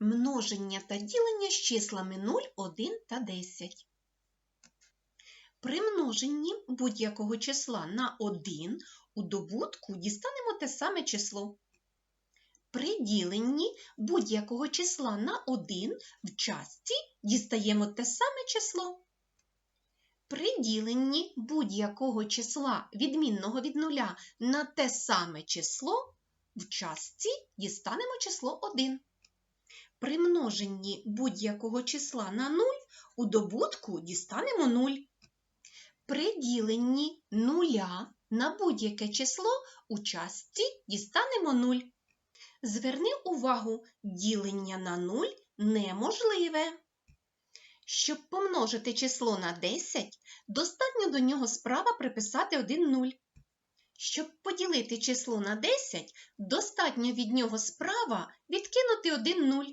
Множення та ділення з числами 0, 1 та 10. При множенні будь-якого числа на 1 у добутку дістанемо те саме число. При діленні будь-якого числа на 1 в частці дістаємо те саме число. При діленні будь-якого числа відмінного від нуля на те саме число в частці дістанемо число 1. При множенні будь-якого числа на 0 у добутку дістанемо 0. При діленні нуля на будь-яке число у частці дістанемо 0. Зверни увагу, ділення на 0 неможливе. Щоб помножити число на 10, достатньо до нього справа приписати 1 0. Щоб поділити число на 10, достатньо від нього справа відкинути 1 0.